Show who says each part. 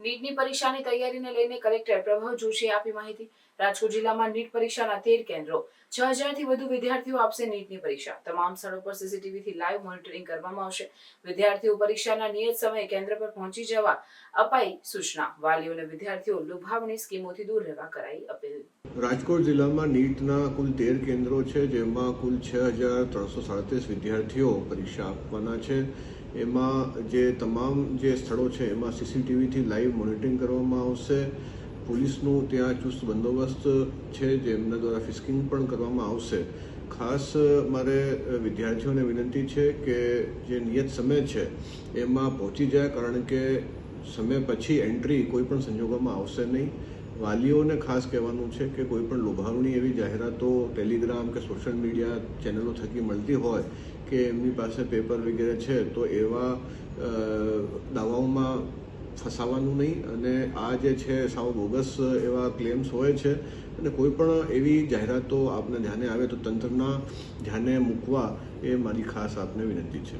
Speaker 1: નીટની પરીક્ષાની તૈયારીને લઈને કલેક્ટર પ્રભવ જોશીએ આપી માહિતી. રાજકોટ જિલ્લામાં નીટ પરીક્ષાના તેર કેન્દ્રો. છ હજારથી વધુ વિદ્યાર્થીઓ આપશે નીટની પરીક્ષા. તમામ સ્થળો પર સીસીટીવીથી લાઈવ મોનિટરિંગ કરવામાં આવશે. વિદ્યાર્થીઓ પરીક્ષાના નિયત સમયે કેન્દ્ર પર પહોંચી જવા અપાઈ સૂચના. વાલીઓ અને વિદ્યાર્થીઓ લુભાવણી સ્કીમોથી દૂર રહેવા કરાઈ અપીલ.
Speaker 2: રાજકોટ જિલ્લામાં નીટના કુલ તેર કેન્દ્રો છે, જેમાં કુલ છ હજાર ત્રણસો સાડત્રીસ વિદ્યાર્થીઓ પરીક્ષા આપવાના છે. એમાં જે તમામ જે સ્થળો છે, એમાં સીસીટીવીથી લાઈવ મોનિટરિંગ કરવામાં આવશે. પોલીસનું ત્યાં ચુસ્ત બંદોબસ્ત છે જેમના દ્વારા ફિસ્કિંગ પણ કરવામાં આવશે. ખાસ મારે વિદ્યાર્થીઓને વિનંતી છે કે જે નિયત સમય છે, એમાં પહોંચી જાય, કારણ કે સમય પછી એન્ટ્રી કોઈ પણ સંજોગોમાં આવશે નહીં. વાલીઓને ખાસ કહેવાનું છે કે કોઈ પણ લોભાવણી એવી જાહેરાતો ટેલિગ્રામ કે સોશિયલ મીડિયા ચેનલો થકી મળતી હોય કે એમની પાસે પેપર વગેરે છે, તો એવા દાવાઓમાં ફસાવાનું નહીં. અને આ જે છે, સાવ બોગસ એવા ક્લેમ્સ હોય છે. અને કોઈ પણ એવી જાહેરાતો આપને ધ્યાને આવે તો તંત્રના ધ્યાને મૂકવા એ મારી ખાસ આપને વિનંતી છે.